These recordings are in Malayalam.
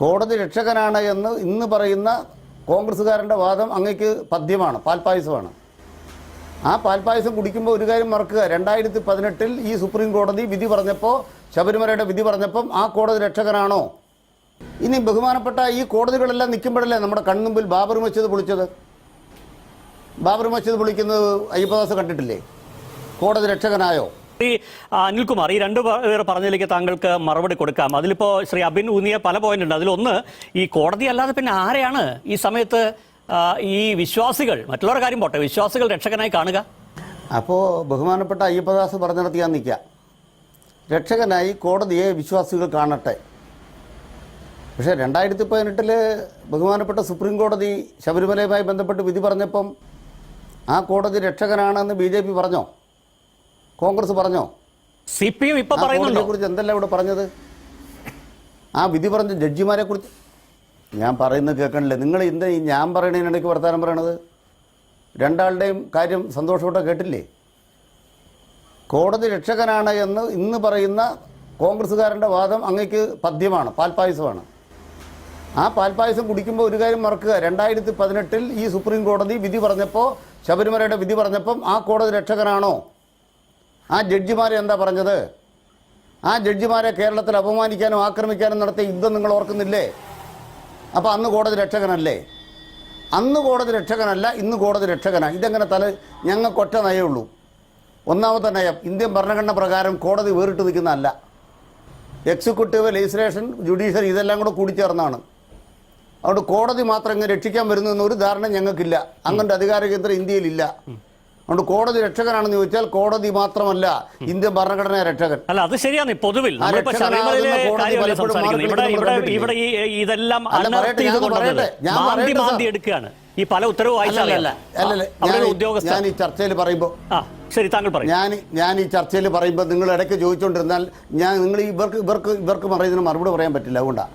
കോടതി രക്ഷകനാണ് എന്ന് ഇന്ന് പറയുന്ന കോൺഗ്രസ്സുകാരന്റെ വാദം അങ്ങേക്ക് പദ്യമാണ് പാൽപായസമാണ് ആ പാൽപായസം കുടിക്കുമ്പോൾ ഒരു കാര്യം മറക്കുക. രണ്ടായിരത്തി പതിനെട്ടിൽ ഈ സുപ്രീം കോടതി വിധി പറഞ്ഞപ്പോൾ ശബരിമലയുടെ വിധി പറഞ്ഞപ്പം ആ കോടതി രക്ഷകനാണോ? ഇനി ബഹുമാനപ്പെട്ട ഈ കോടതികളെല്ലാം നിൽക്കുമ്പോഴല്ലേ നമ്മുടെ കൺമുമ്പിൽ ബാബർ മസ്ജിദ് പൊളിച്ചത്? ബാബർ മസ്ജിദ് പൊളിക്കുന്നത് അയ്യപ്പദാസ് കണ്ടിട്ടില്ലേ? കോടതി രക്ഷകനായോ? ആ, അനിൽകുമാർ ഈ രണ്ടു പേർ പറഞ്ഞതിലേക്ക് താങ്കൾക്ക് മറുപടി കൊടുക്കാം. അതിലിപ്പോ ശ്രീ അബിൻ ഊന്നിയ പല പോയിന്റ് ഉണ്ട്. അതിലൊന്ന് ഈ കോടതി അല്ലാതെ പിന്നെ ആരെയാണ് ഈ സമയത്ത് ഈ വിശ്വാസികൾ മറ്റുള്ളവരുടെ കാര്യം പോട്ടെ വിശ്വാസികൾ രക്ഷകനായി കാണുക? അപ്പോ ബഹുമാനപ്പെട്ട അയ്യപ്പദാസ് പറഞ്ഞു ഞാൻ നിൽക്ക. രക്ഷകനായി കോടതിയെ വിശ്വാസികൾ കാണട്ടെ. പക്ഷേ രണ്ടായിരത്തി പതിനെട്ടിൽ ബഹുമാനപ്പെട്ട സുപ്രീം കോടതി ശബരിമലയുമായി ബന്ധപ്പെട്ട് വിധി പറഞ്ഞപ്പം ആ കോടതി രക്ഷകനാണെന്ന് ബി ജെ പി പറഞ്ഞോ? കോൺഗ്രസ് പറഞ്ഞോ? സി പി എം ഇപ്പൊ പറയുന്നതിനെ പറയുന്നുണ്ടോ? കുറിച്ച് എന്തല്ല ഇവിടെ പറഞ്ഞത്? ആ വിധി പറഞ്ഞ ജഡ്ജിമാരെ കുറിച്ച്. ഞാൻ പറയുന്നത് കേൾക്കണില്ലേ. നിങ്ങൾ എന്താ ഈ ഞാൻ പറയണതിനിടയ്ക്ക് വർത്തമാനം പറയണത്? രണ്ടാളുടെയും കാര്യം സന്തോഷത്തോടെ കേട്ടില്ലേ? കോടതി രക്ഷകനാണ് എന്ന് ഇന്ന് പറയുന്ന കോൺഗ്രസ്സുകാരന്റെ വാദം അങ്ങേക്ക് പദ്യമാണ് പാൽപായസമാണ് ആ പാൽപായസം കുടിക്കുമ്പോൾ ഒരു കാര്യം മറക്കുക. രണ്ടായിരത്തി പതിനെട്ടിൽ ഈ സുപ്രീം കോടതി വിധി പറഞ്ഞപ്പോൾ ശബരിമലയുടെ വിധി പറഞ്ഞപ്പം ആ കോടതി രക്ഷകനാണോ? ആ ജഡ്ജിമാരെ എന്താ പറഞ്ഞത്? ആ ജഡ്ജിമാരെ കേരളത്തിൽ അപമാനിക്കാനും ആക്രമിക്കാനും നടത്തിയ യുദ്ധം നിങ്ങൾ ഓർക്കുന്നില്ലേ? അപ്പോൾ അന്ന് കോടതി രക്ഷകനല്ലേ? അന്ന് കോടതി രക്ഷകനല്ല ഇന്ന് കോടതി രക്ഷകനാണ് ഇതെങ്ങനെ തല ഞങ്ങൾക്ക് ഒറ്റ നയമേ ഉള്ളൂ ഒന്നാമത്തെ നയം ഇന്ത്യൻ ഭരണഘടന പ്രകാരം കോടതി വേറിട്ട് നിൽക്കുന്നതല്ല. എക്സിക്യൂട്ടീവ് ലെജിസ്ലേഷൻ ജുഡീഷ്യറി ഇതെല്ലാം കൂടെ കൂടിച്ചേർന്നാണ് അതുകൊണ്ട് കോടതി മാത്രം ഇങ്ങനെ രക്ഷിക്കാൻ വരുന്നു എന്നൊരു ധാരണ ഞങ്ങൾക്കില്ല. അങ്ങനത്തെ അധികാര കേന്ദ്രം ഇന്ത്യയിലില്ല. അതുകൊണ്ട് കോടതി രക്ഷകനാണെന്ന് ചോദിച്ചാൽ കോടതി മാത്രമല്ല ഇന്ത്യൻ ഭരണഘടനാ രക്ഷകൻ. അല്ല അത് ശരിയാണ്. പൊതുവിൽ ഇവിടെ ഇതെല്ലാം എടുക്കുകയാണ്. ഈ പല ഉത്തരവ് ഞാൻ ഈ ചർച്ചയിൽ പറയുമ്പോൾ ശരി താങ്കൾ പറയും. ഞാൻ ഞാൻ ഈ ചർച്ചയിൽ പറയുമ്പോൾ നിങ്ങൾ ഇടയ്ക്ക് ചോദിച്ചുകൊണ്ടിരുന്നാൽ ഞാൻ നിങ്ങൾ ഇവർക്ക് ഇവർക്ക് ഇവർക്ക് പറയുന്നതിന് മറുപടി പറയാൻ പറ്റില്ല അതുകൊണ്ടാണ്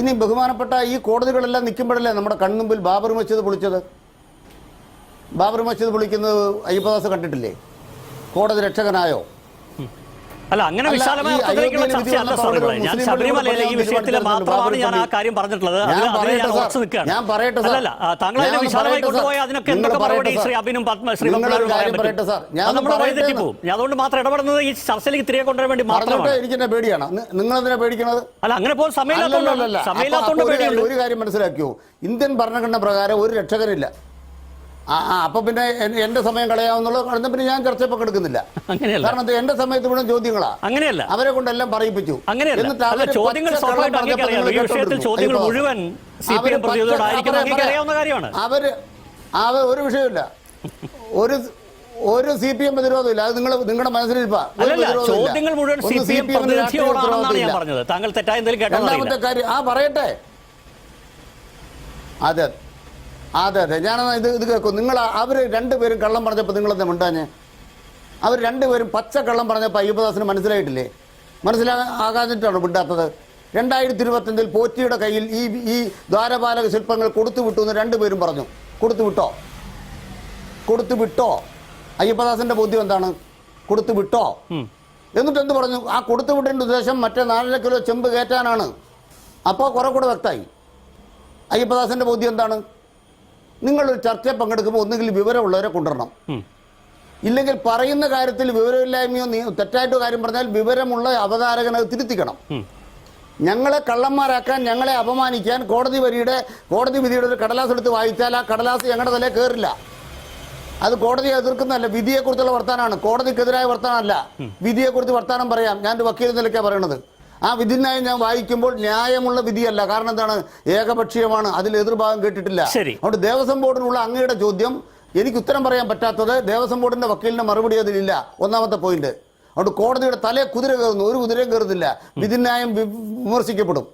ഇനി ബഹുമാനപ്പെട്ട ഈ കോടതികളെല്ലാം നിൽക്കുമ്പോഴല്ലേ നമ്മുടെ കൺമുമ്പിൽ ബാബർ മസ്ജിദ് പൊളിച്ചത്? ബാബർ മസ്ജിദ് പൊളിക്കുന്നത് അയ്യപ്പദാസ് കണ്ടിട്ടില്ലേ? കോടതി രക്ഷകനായോ? അല്ല അങ്ങനെ വിശാലമായ അർത്ഥത്തിലേക്കുള്ള ചർച്ചയല്ല ഞാൻ ശബരിമലയിലെ ഈ വിഷയത്തിൽ മാത്രമാണ് ഞാൻ ആ കാര്യം പറഞ്ഞിട്ടുള്ളത്. പറയട്ടെ ഞാൻ സാർ. ഉറച്ചു നിൽക്കുകയാണ് ഞാൻ പറയട്ടെ താങ്കൾ അതിനെ വിശാലമായി കൊണ്ടുപോയി അതിനൊക്കെ നിങ്ങൾ എന്തൊക്കെ മറുപടി ശ്രീ. അബിനും പത്മ ശ്രീ പത്മനാഭനും പറയാൻ പറ്റും അത് നമ്മുടെ ഞാൻ അതുകൊണ്ട് മാത്രം ഇടപെടുന്നത് ഈ ചർച്ചയിലേക്ക് തിരികെ കൊണ്ടുവരാൻ വേണ്ടി മാത്രമാണ്. പേടിയാണ്. നിങ്ങൾ എന്തിനാ പേടിക്കണത്? അല്ല അങ്ങനെ പോലും സമയമില്ലാത്തതുകൊണ്ടാണ്. അല്ലല്ലല്ല. അപ്പൊ- സമയമില്ലാത്തതുകൊണ്ട് ഒരു കാര്യം- പേടിയുണ്ട്. ഒരു കാര്യം മനസ്സിലാക്കിയോ? ഇന്ത്യൻ ഭരണഘടന പ്രകാരം ഒരു രക്ഷകനില്ല. ആ ആ, അപ്പൊ പിന്നെ എന്റെ സമയം കളയാവുന്നുള്ള. കാരണം പിന്നെ ഞാൻ ചർച്ച പങ്കെടുക്കുന്നില്ല അങ്ങനെയല്ല. കാരണം എന്റെ സമയത്ത് മുഴുവൻ ചോദ്യങ്ങളാ. അങ്ങനെയല്ല. അവരെ കൊണ്ടെല്ലാം പറയിപ്പിച്ചു. അങ്ങനെയല്ല. ചോദ്യങ്ങൾ ചോദ്യങ്ങൾ മുഴുവൻ അവർ അവർ ഒരു വിഷയമില്ല ഒരു ഒരു സി പി എം പ്രതിരോധമില്ല. അത് നിങ്ങൾ നിങ്ങളുടെ മനസ്സിലിരിപ്പാ. ചോദ്യങ്ങൾ മുഴുവൻ താങ്കൾ തെറ്റായ എന്തെങ്കിലും രണ്ടാമത്തെ കാര്യം ആ പറയട്ടെ. അതെ. അതെ അതെ. ഞാൻ ഇത് ഇത് കേൾക്കും. നിങ്ങൾ അവർ രണ്ടുപേരും കള്ളം പറഞ്ഞപ്പോൾ നിങ്ങളെന്താ മിണ്ടാഞ്ഞ്? അവർ രണ്ടുപേരും പച്ച കള്ളം പറഞ്ഞപ്പോൾ അയ്യപ്പദാസിന് മനസ്സിലായിട്ടില്ലേ? മനസ്സിലാകാഞ്ഞിട്ടാണ് മിണ്ടാത്തത്? രണ്ടായിരത്തി ഇരുപത്തഞ്ചിൽ പോറ്റിയുടെ കയ്യിൽ ഈ ഈ ദ്വാരപാലക ശില്പങ്ങൾ കൊടുത്തു വിട്ടു എന്ന് രണ്ടുപേരും പറഞ്ഞു. കൊടുത്തു വിട്ടോ? കൊടുത്തു വിട്ടോ? അയ്യപ്പദാസിന്റെ ബോധ്യം എന്താണ്? കൊടുത്തു വിട്ടോ? എന്നിട്ട് എന്ത് പറഞ്ഞു? ആ കൊടുത്തു വിടേണ്ട ഉദ്ദേശം മറ്റേ നാലര കിലോ ചെമ്പ് കയറ്റാനാണ്. അപ്പോൾ കുറെ കൂടെ വ്യക്തമായി. അയ്യപ്പദാസിന്റെ ബോധ്യം എന്താണ്? നിങ്ങളൊരു ചർച്ചയിൽ പങ്കെടുക്കുമ്പോൾ ഒന്നുകിൽ വിവരമുള്ളവരെ കൊണ്ടുവരണം. ഇല്ലെങ്കിൽ പറയുന്ന കാര്യത്തിൽ വിവരമില്ലായ്മയോ തെറ്റായിട്ടോ കാര്യം പറഞ്ഞാൽ വിവരമുള്ള അവതാരകനെ തിരുത്തിക്കണം. ഞങ്ങളെ കള്ളന്മാരാക്കാൻ ഞങ്ങളെ അപമാനിക്കാൻ കോടതി വരിയുടെ കോടതി വിധിയുടെ ഒരു കടലാസ് എടുത്ത് വായിച്ചാൽ ആ കടലാസ് ഞങ്ങളുടെ തലേ കയറില്ല അത് കോടതിയെ എതിർക്കുന്നതല്ല വിധിയെക്കുറിച്ചുള്ള വർത്താനാണ്. കോടതിക്കെതിരായ വർത്താനമല്ല വിധിയെക്കുറിച്ച് വർത്താനം പറയാം. ഞാൻ വക്കീൽ നിലയ്ക്കാണ് പറയണത്. ആ വിധിന്യായം ഞാൻ വായിക്കുമ്പോൾ ന്യായമുള്ള വിധിയല്ല. കാരണം എന്താണ്? ഏകപക്ഷീയമാണ്. അതിൽ എതിർഭാഗം കേട്ടിട്ടില്ല. അതുകൊണ്ട് ദേവസ്വം ബോർഡിനുള്ള അങ്ങയുടെ ചോദ്യം എനിക്ക് ഉത്തരം പറയാൻ പറ്റാത്തത് ദേവസ്വം ബോർഡിന്റെ വക്കീലിന്റെ മറുപടി അതിലില്ല ഒന്നാമത്തെ പോയിന്റ്. അതുകൊണ്ട് കോടതിയുടെ തലേ കുതിര കയറുന്നു. ഒരു കുതിരയും കയറുന്നില്ല. വിധിന്യായം വിമർശിക്കപ്പെടും.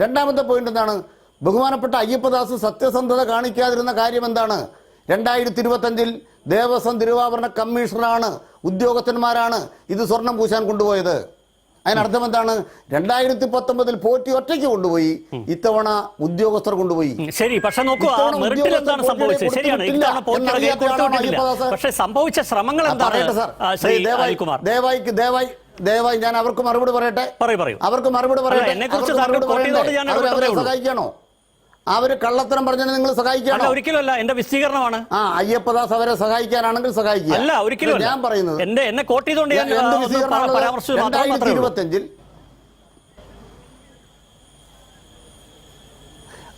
രണ്ടാമത്തെ പോയിന്റ് എന്താണ്? ബഹുമാനപ്പെട്ട അയ്യപ്പദാസ് സത്യസന്ധത കാണിക്കാതിരുന്ന കാര്യം എന്താണ്? രണ്ടായിരത്തി ഇരുപത്തഞ്ചിൽ ദേവസ്വം തിരുവാഭരണ കമ്മീഷണറാണ് ഉദ്യോഗസ്ഥന്മാരാണ് ഇത് സ്വർണം പൂശാൻ കൊണ്ടുപോയത്. അതിനർത്ഥം എന്താണ്? രണ്ടായിരത്തി പത്തൊമ്പതിൽ പോറ്റി ഒറ്റയ്ക്ക് കൊണ്ടുപോയി ഇത്തവണ ഉദ്യോഗസ്ഥർ കൊണ്ടുപോയി. ശരി പക്ഷെ നോക്കൂ എന്താണ് സംഭവിച്ചത്? ശരിയാണ് പക്ഷെ സംഭവിച്ച ശ്രമങ്ങൾ എന്താണ് ദയവായി ദയവായി ദയവായി ഞാൻ അവർക്ക് മറുപടി പറയട്ടെ? പറയൂ പറയൂ. അവർക്ക് മറുപടി പറയട്ടെ? എന്നെക്കുറിച്ച് അവർ. സഹായിക്കണോ കള്ളത്തരം പറഞ്ഞതിന് നിങ്ങൾ അല്ല ഒരിക്കലല്ല എന്റെ വിശദീകരണമാണ്. ആ അയ്യപ്പദാസ് അവരെ സഹായിക്കാനാണെങ്കിൽ സഹായിക്കുക. അല്ല ഒരിക്കലും ഞാൻ പറയുന്നത് എന്റെ എന്നെ കോട്ട് ചെയ്തുകൊണ്ട് ഞാൻ രണ്ടായിരത്തി ഇരുപത്തഞ്ചിൽ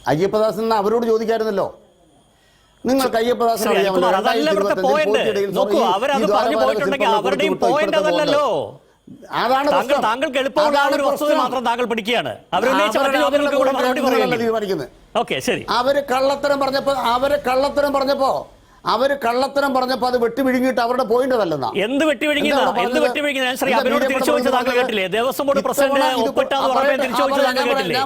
അയ്യപ്പദാസ് എന്ന് അവരോട് ചോദിക്കായിരുന്നല്ലോ. നിങ്ങൾക്ക് അയ്യപ്പദാസ് ശ്രീ അറിയാമല്ലോ. അനിൽകുമാർ, അതല്ല ഇവിടുത്തെ 2025 പോയിന്റ് പോറ്റിയിടയിൽ നോക്കൂ ഈ- അവരത് പറഞ്ഞു പോയിട്ടുണ്ടെങ്കിൽ അവരുടെയും പോയിന്റ് അതല്ലല്ലോ. അതാണ്. താങ്കൾക്ക് എളുപ്പമുള്ള ഒരു വസ്തുത മാത്രം താങ്കൾ പഠിക്കുകയാണ്. തീരുമാനിക്കുന്നത് ഓക്കെ ശരി. അവർ കള്ളത്തരം പറഞ്ഞപ്പോ അവർ കള്ളത്തരം പറഞ്ഞപ്പോ അവർ കള്ളത്തരം പറഞ്ഞപ്പോ അത് വെട്ടി വിഴുങ്ങിയിട്ട് അവരുടെ പോയിന്റ് അതല്ലെന്നാ? എന്ത് വെട്ടിവിഴുങ്ങിയതാ എന്ത് ശ്രീ തിരിച്ചു താങ്കൾ കേട്ടില്ലേ? ദേവസ്വം ബോർഡ് പ്രസിഡന്റ് ഇത്തവണ ഇത് ഒപ്പിട്ടാന്ന് ആ, തിരിച്ചു ആ, താങ്കൾ കേട്ടില്ലേ?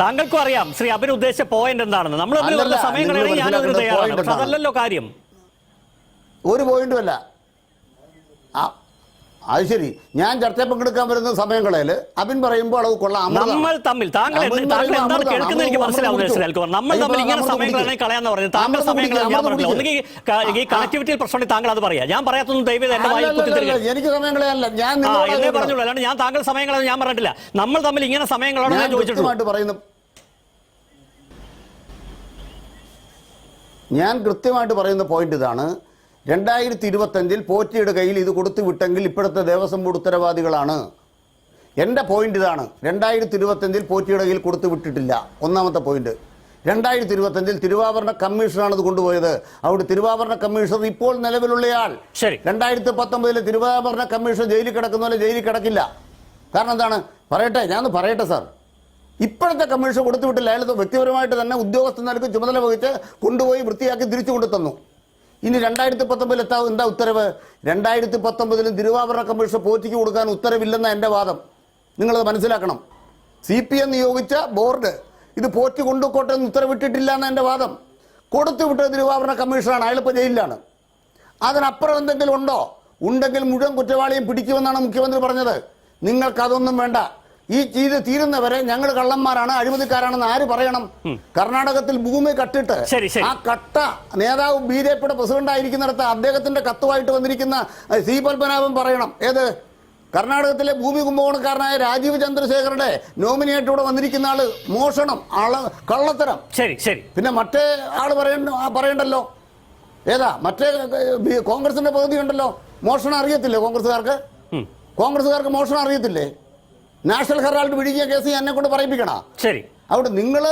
താങ്കൾക്കും അറിയാം ശ്രീ അബിൻ ഉദ്ദേശിച്ച പോയിന്റ് എന്താണെന്ന്. നമ്മൾ സമയം കളയണമെങ്കിൽ ഞാനതിന് തയ്യാറാണ്. പക്ഷെ അതല്ലല്ലോ കാര്യം. ഒരു പോയിന്റും അല്ല. അത് ശരി. ഞാൻ ചർച്ച പങ്കെടുക്കാൻ വരുന്ന സമയങ്ങളിൽ അബിൻ പറയുമ്പോൾ അളവ് കൊള്ളാം. നമ്മൾ തമ്മിൽ താങ്കൾ താങ്കൾ എന്താണ് കേൾക്കുന്നത് എനിക്ക് കുടിച്ചു. നമ്മൾ തമ്മിൽ ഇങ്ങനെ സമയങ്ങളാണ് കളയാന്ന് പറഞ്ഞത് താങ്കൾ അമൃത് സമയം കളയാൻ ഞാൻ പറഞ്ഞില്ല ഒന്നുകിൽ ഈ ആ, ആ. കണക്ടിവിറ്റിയിൽ പ്രശ്നമുണ്ടെങ്കിൽ താങ്കൾ അത് പറയാം. ഞാൻ പറയാത്തൊന്നും ദൈവം എന്റെ വായി അല്ലല്ലല്ല, കുത്തിത്തിരിക്കും എനിക്ക് സമയങ്ങളല്ല ഞാൻ എന്നേ പറഞ്ഞുള്ളൂ അല്ലാണ്ട് ഞാൻ താങ്കൾ സമയം ഞാൻ പറഞ്ഞിട്ടില്ല. നമ്മൾ തമ്മിൽ ഇങ്ങനെ സമയങ്ങളാണ് ചോദിച്ചിട്ടുണ്ട് ഞാൻ ഞാൻ ചോദിച്ചിട്ടുള്ളൂ. ഞാൻ കൃത്യമായിട്ട് പറയുന്ന പോയിന്റ് ഇതാണ്. രണ്ടായിരത്തി ഇരുപത്തഞ്ചിൽ പോറ്റിയുടെ കയ്യിൽ ഇത് കൊടുത്തു വിട്ടെങ്കിൽ ഇപ്പോഴത്തെ ദേവസ്വം ബോർഡ് ഉത്തരവാദികളാണ്. എന്റെ പോയിന്റ് ഇതാണ്. രണ്ടായിരത്തി ഇരുപത്തഞ്ചിൽ പോറ്റിയുടെ കയ്യിൽ കൊടുത്തു വിട്ടിട്ടില്ല. ഒന്നാമത്തെ പോയിന്റ് രണ്ടായിരത്തി ഇരുപത്തഞ്ചിൽ തിരുവാഭരണ കമ്മീഷനാണ് ഇത് കൊണ്ടുപോയത്. അവിടെ തിരുവാഭരണ കമ്മീഷണർ ഇപ്പോൾ നിലവിലുള്ളയാൾ. ശരി. രണ്ടായിരത്തി പത്തൊമ്പതിലെ തിരുവാഭരണ കമ്മീഷൻ ജയിലിൽ കിടക്കുന്ന പോലെ ജയിലിൽ കിടക്കില്ല. കാരണം എന്താണ്? പറയട്ടെ ഞാൻ പറയട്ടെ സാർ. ഇപ്പോഴത്തെ കമ്മീഷൻ കൊടുത്തു വിട്ടില്ല. അയാൾ വ്യക്തിപരമായിട്ട് തന്നെ ഉദ്യോഗസ്ഥ നിലയ്ക്ക് ചുമതല വഹിച്ച് കൊണ്ടുപോയി വൃത്തിയാക്കി തിരിച്ചു കൊണ്ടു തന്നു ഇനി രണ്ടായിരത്തി പത്തൊമ്പതിൽ എത്താ എന്താ ഉത്തരവ്? രണ്ടായിരത്തി പത്തൊമ്പതിലും തിരുവാഭരണ കമ്മീഷൻ പോറ്റിക്ക് കൊടുക്കാൻ ഉത്തരവില്ലെന്ന എന്റെ വാദം. നിങ്ങളത് മനസ്സിലാക്കണം. സി പി എം നിയോഗിച്ച ബോർഡ് ഇത് പോറ്റി കൊണ്ടുപോട്ടെ എന്ന് ഉത്തരവിട്ടിട്ടില്ല എന്ന എന്റെ വാദം. കൊടുത്തു വിട്ടത് തിരുവാഭരണ കമ്മീഷനാണ്. അയാളിപ്പോൾ ജയിലിലാണ്. അതിനപ്പുറം എന്തെങ്കിലും ഉണ്ടോ? ഉണ്ടെങ്കിൽ മുഴുവൻ കുറ്റവാളിയും പിടിക്കുമെന്നാണ് മുഖ്യമന്ത്രി പറഞ്ഞത്. നിങ്ങൾക്കതൊന്നും വേണ്ട. ഈ ചെയ്ത് തീരുന്നവരെ ഞങ്ങൾ കള്ളന്മാരാണ് അഴിമതിക്കാരാണെന്ന് ആര് പറയണം? കർണാടകത്തിൽ ഭൂമി കട്ടിട്ട്. ആ കട്ട നേതാവ് ബി ജെ പിയുടെ പ്രസിഡന്റ് ആയിരിക്കുന്നിടത്ത് അദ്ദേഹത്തിന്റെ കത്തുമായിട്ട് വന്നിരിക്കുന്ന സി പത്മനാഭൻ പറയണം. ഏത്? കർണാടകത്തിലെ ഭൂമി കുംഭകോണക്കാരനായ രാജീവ് ചന്ദ്രശേഖരുടെ നോമിനിയായിട്ട് ഇവിടെ വന്നിരിക്കുന്ന ആൾ മോഷണം ആൾ കള്ളത്തരം. ശരി ശരി. പിന്നെ മറ്റേ ആൾ പറയണ്ട പറയണ്ടല്ലോ? ഏതാ? മറ്റേ കോൺഗ്രസിന്റെ പകുതി ഉണ്ടല്ലോ. മോഷണം അറിയത്തില്ലേ കോൺഗ്രസുകാർക്ക് കോൺഗ്രസുകാർക്ക് കോൺഗ്രസ്സുകാർക്ക് മോഷണം അറിയത്തില്ലേ? നാഷണൽ ഹെറാൾഡ് വിഴുങ്ങിയ കേസ് എന്നെ കൊണ്ട് പറയിപ്പിക്കണ? ശരി. അവിടെ നിങ്ങൾ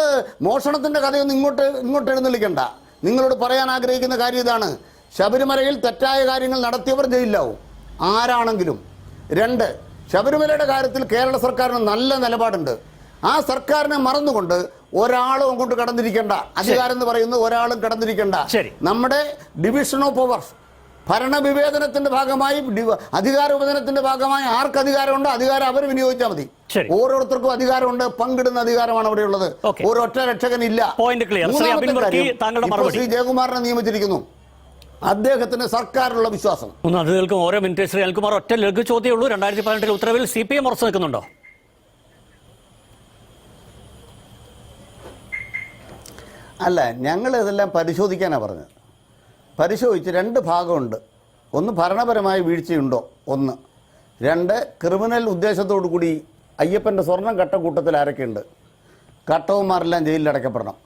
മോഷണത്തിന്റെ കഥയൊന്നും ഇങ്ങോട്ട് ഇങ്ങോട്ട് എഴുന്നള്ളിക്കണ്ട. നിങ്ങളോട് പറയാൻ ആഗ്രഹിക്കുന്ന കാര്യം ഇതാണ്. ശബരിമലയിൽ തെറ്റായ കാര്യങ്ങൾ നടത്തിയവർ ജയിലിലാവും. ആരാണെങ്കിലും. രണ്ട് ശബരിമലയുടെ കാര്യത്തിൽ കേരള സർക്കാരിന് നല്ല നിലപാടുണ്ട്. ആ സർക്കാരിനെ മറന്നുകൊണ്ട് ഒരാളും അങ്ങോട്ട് കടന്നിരിക്കേണ്ട. അധികാരം എന്ന് പറയുന്നത് ഒരാളും കടന്നിരിക്കേണ്ട. ശരി. നമ്മുടെ ഡിവിഷൻ ഓഫ് പവർ ഭരണവിവേചനത്തിന്റെ ഭാഗമായി അധികാര വിഭജനത്തിന്റെ ഭാഗമായി ആർക്ക് അധികാരമുണ്ടോ അധികാരം അവർ വിനിയോഗിച്ചാൽ മതി. ഓരോരുത്തർക്കും അധികാരമുണ്ട് പങ്കിടുന്ന അധികാരമാണ് അവിടെ ഉള്ളത് ഒരു ഒരൊറ്റ രക്ഷകൻ ഇല്ല. ശ്രീ ജയകുമാറിനെ നിയമിച്ചിരിക്കുന്നു. അദ്ദേഹത്തിന് സർക്കാരിലുള്ള വിശ്വാസം. ഒന്ന് അത് കേൾക്കും. ഓരോ മിനിറ്റ് ശ്രീ അൽകുമാർ ഒറ്റ ലഘു ചോദ്യമേ ഉള്ളൂ. രണ്ടായിരത്തി പതിനെട്ടിലെ ഉത്തരവിൽ സി പി എം ഉറച്ചു നിൽക്കുന്നുണ്ടോ? അല്ല ഞങ്ങൾ ഇതെല്ലാം പരിശോധിക്കാനാണ് പറഞ്ഞത്. പരിശോധിച്ച് രണ്ട് ഭാഗമുണ്ട്. ഒന്ന് ഭരണപരമായ വീഴ്ചയുണ്ടോ? ഒന്ന്. രണ്ട് ക്രിമിനൽ ഉദ്ദേശത്തോടു കൂടി അയ്യപ്പന്റെ സ്വർണം കട്ട കൂട്ടത്തിൽ ആരൊക്കെയുണ്ട്? കട്ടവന്മാരെല്ലാം ജയിലിൽ അടയ്ക്കപ്പെടണം.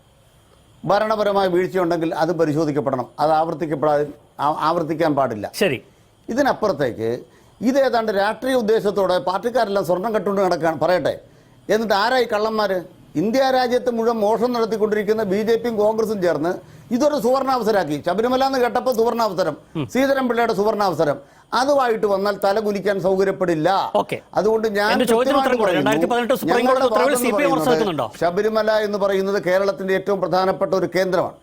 ഭരണപരമായ വീഴ്ചയുണ്ടെങ്കിൽ അത് പരിശോധിക്കപ്പെടണം. അത് ആവർത്തിക്കപ്പെടാതെ ആവർത്തിക്കാൻ പാടില്ല. ശരി. ഇതിനപ്പുറത്തേക്ക് ഇതേതാണ്ട് രാഷ്ട്രീയ ഉദ്ദേശത്തോടെ പാർട്ടിക്കാരെല്ലാം സ്വർണം കട്ടുകൊണ്ട് നടക്കുകയാണ് പറയട്ടെ എന്നിട്ട് ആരായി കള്ളന്മാർ ഇന്ത്യ രാജ്യത്ത് മുഴുവൻ മോഷണം നടത്തിക്കൊണ്ടിരിക്കുന്ന ബി ജെ പിയും കോൺഗ്രസും ചേർന്ന് ഇതൊരു സുവർണാവസരമാക്കി ശബരിമല എന്ന് കേട്ടപ്പോൾ സുവർണാവസരം. ശ്രീധരൻ പിള്ളയുടെ സുവർണാവസരം. അതുമായിട്ട് വന്നാൽ തല കുലിക്കാൻ സൗകര്യപ്പെടില്ല. അതുകൊണ്ട് ഞാൻ എന്റെ ചോദ്യത്തിന് ഉത്തരം കൃത്യമായിട്ട് കൂടെ. പറയുന്നു, 2018 സുപ്രീം കോടതി ഞങ്ങളുടെ ഉത്തരവിൽ വാദം എന്ന് CPM ഉറച്ചു പറയുന്നത് നിൽക്കുന്നുണ്ടോ? ശബരിമല എന്ന് പറയുന്നത് കേരളത്തിന്റെ ഏറ്റവും പ്രധാനപ്പെട്ട ഒരു കേന്ദ്രമാണ്.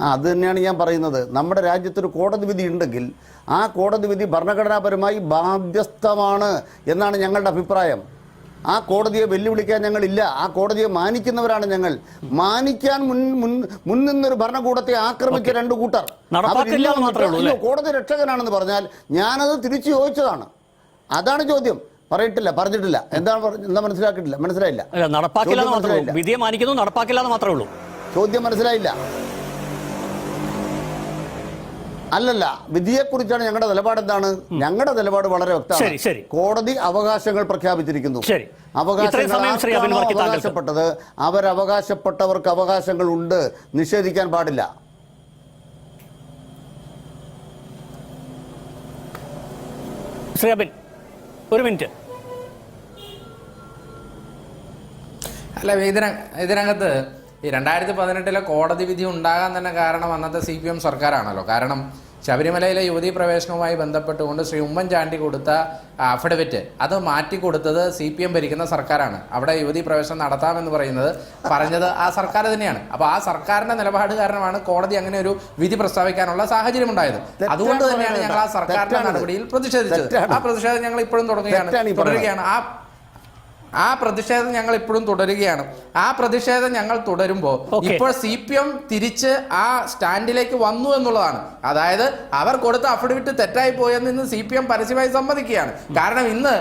ആ അത് തന്നെയാണ് ഞാൻ പറയുന്നത്. നമ്മുടെ രാജ്യത്തൊരു കോടതി വിധി ഉണ്ടെങ്കിൽ ആ കോടതി വിധി ഭരണഘടനാപരമായി ബാധ്യസ്ഥമാണ് എന്നാണ് ഞങ്ങളുടെ അഭിപ്രായം. ആ കോടതിയെ വെല്ലുവിളിക്കാൻ ഞങ്ങളില്ല. ആ കോടതിയെ മാനിക്കുന്നവരാണ് ഞങ്ങൾ. മാനിക്കാൻ മുൻ മുൻ മുൻനിന്നൊരു ഭരണകൂടത്തെ ആക്രമിച്ച. രണ്ട് കൂട്ടർ. കോടതി രക്ഷകനാണെന്ന് പറഞ്ഞാൽ ഞാനത് തിരിച്ചു ചോദിച്ചതാണ്. അതാണ് ചോദ്യം. പറയിട്ടില്ല പറഞ്ഞിട്ടില്ല. എന്താണ് എന്താ മനസ്സിലാക്കിയിട്ടില്ല? മനസ്സിലായില്ല. നടപ്പാക്കില്ല വിധിയെ മാനിക്കുന്നു നടപ്പാക്കില്ല എന്ന് മാത്രമേ ഉള്ളൂ. ചോദ്യം മനസ്സിലായില്ല. അല്ലല്ല വിധിയെക്കുറിച്ചാണ് ഞങ്ങളുടെ നിലപാട് എന്താണ്? ഞങ്ങളുടെ നിലപാട് വളരെ. വ്യക്തമാണ്. കോടതി അവകാശങ്ങൾ പ്രഖ്യാപിച്ചിരിക്കുന്നു. അവകാശങ്ങൾ. അവകാശപ്പെട്ടത്? അവരവകാശപ്പെട്ടവർക്ക് അവകാശങ്ങൾ ഉണ്ട്. നിഷേധിക്കാൻ പാടില്ല. ശ്രീ ഒരു മിനിറ്റ്. അല്ല ഇതിന ഇതിനകത്ത് ഈ രണ്ടായിരത്തി പതിനെട്ടിലെ കോടതി വിധി ഉണ്ടാകാൻ തന്നെ കാരണം അന്നത്തെ സി പി എം സർക്കാരാണല്ലോ. കാരണം ശബരിമലയിലെ യുവതി പ്രവേശനവുമായി ബന്ധപ്പെട്ടുകൊണ്ട് ശ്രീ ഉമ്മൻചാണ്ടി കൊടുത്ത അഫിഡവിറ്റ് അത് മാറ്റി കൊടുത്തത് സി പി എം ഭരിക്കുന്ന സർക്കാരാണ്. അവിടെ യുവതി പ്രവേശനം നടത്താമെന്ന് പറയുന്നത് പറഞ്ഞത് ആ സർക്കാർ തന്നെയാണ്. അപ്പോൾ ആ സർക്കാരിന്റെ നിലപാട് കാരണമാണ് കോടതി അങ്ങനെ ഒരു വിധി പ്രസ്താവിക്കാനുള്ള സാഹചര്യം ഉണ്ടായത് അതുകൊണ്ട് തന്നെയാണ് ഞങ്ങൾ ആ. സർക്കാരിന്റെ. നടപടിയിൽ പ്രതിഷേധിച്ചത്. ആ പ്രതിഷേധം ഞങ്ങൾ ഇപ്പോഴും പറയുന്നത്. തുടരുകയാണ്. ആ ആ പ്രതിഷേധം ഞങ്ങൾ ഇപ്പോഴും തുടരുകയാണ്. ആ പ്രതിഷേധം ഞങ്ങൾ തുടരുമ്പോൾ ഇപ്പോൾ സി പി എം തിരിച്ച് ആ സ്റ്റാൻഡിലേക്ക് വന്നു എന്നുള്ളതാണ്. അതായത് അവർ കൊടുത്ത അഫിഡവിറ്റ് തെറ്റായി പോയെന്ന് ഇന്ന് സി പി എം പരസ്യമായി സമ്മതിക്കുകയാണ്. കാരണം ഇന്ന്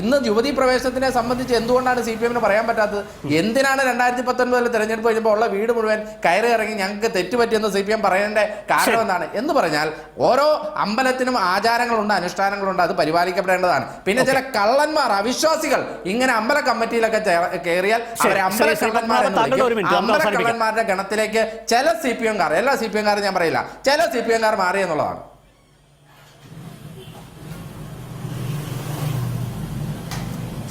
ഇന്ന് യുവതി പ്രവേശനത്തിനെ സംബന്ധിച്ച് എന്തുകൊണ്ടാണ് സി പി എമ്മിന് പറയാൻ പറ്റാത്തത്? എന്തിനാണ് രണ്ടായിരത്തി പത്തൊൻപതിൽ തെരഞ്ഞെടുപ്പ് കഴിഞ്ഞപ്പോൾ ഉള്ള വീട് മുഴുവൻ കയറി ഇറങ്ങി ഞങ്ങൾക്ക് തെറ്റുപറ്റിയെന്ന് സി പി എം പറയേണ്ട കാരണം എന്താണ്? എന്ന് പറഞ്ഞാൽ ഓരോ അമ്പലത്തിനും ആചാരങ്ങളുണ്ട് അനുഷ്ഠാനങ്ങളുണ്ട് അത് പരിപാലിക്കപ്പെടേണ്ടതാണ്. പിന്നെ ചില കള്ളന്മാർ അവിശ്വാസികൾ ഇങ്ങനെ അമ്പല കമ്മിറ്റിയിലൊക്കെ കയറിയാൽ ശരി. അവരെ അമ്പല ശ്രീ- ശ്രീ കള്ളന്മാർ എന്ന് താങ്കളുടെ ഒരു മിനിറ്റ്, നമുക്ക് കള്ളന്മാരുടെ ഗണത്തിലേക്ക് ചില സി പി എംകാർ എല്ലാ സി പി എംകാരും ഞാൻ പറയില്ല ചില സി പി എംകാർ മാറി എന്നുള്ളതാണ്.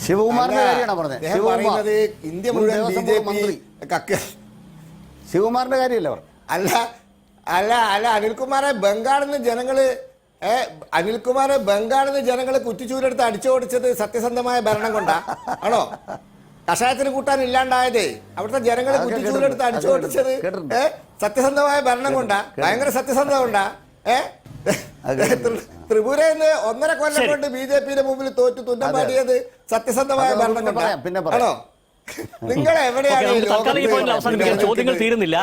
ശിവകുമാറിന്റെ കാര്യമാണ് പറഞ്ഞത്? അദ്ദേഹം ശിവകുമാർ ഇന്ത്യ മുൻ മുഴുവൻ ബി ജെ മന്ത്രി പി കക്ക ശിവകുമാറിന്റെ കാര്യമല്ലേ അല്ല അല്ല അല്ല അനിൽകുമാറെ ബംഗാളിൽ നിന്ന് ജനങ്ങൾ ഏ അനിൽകുമാറെ ബംഗാളിൽ നിന്ന് ജനങ്ങൾ കുറ്റിച്ചൂരെടുത്ത് അടിച്ചോടിച്ചത് സത്യസന്ധമായ ഭരണം കൊണ്ടാ. ആണോ? കഷായത്തിന് കൂട്ടാൻ ഇല്ലാണ്ടായതേ. അവിടുത്തെ ജനങ്ങളെ കുറ്റിച്ചൂരെടുത്ത്. അടിച്ചോടിച്ചത്. ഏ സത്യസന്ധമായ ഭരണം കൊണ്ടാ. ഭയങ്കര സത്യസന്ധത കൊണ്ടാ. ഏ. ത്രിപുരയിൽ നിന്ന് ഒന്നര കൊല്ലം കൊണ്ട് ബി ജെ പിയുടെ മുമ്പിൽ തോറ്റു തുന്നം പാടിയത് സത്യസന്ധമായ ഭരണം കൊണ്ടാ. പറയാം, പിന്നെ പറയാം. ആണോ? നിങ്ങൾ എവിടെയാണ് ചോദ്യങ്ങൾ തീരുന്നില്ല.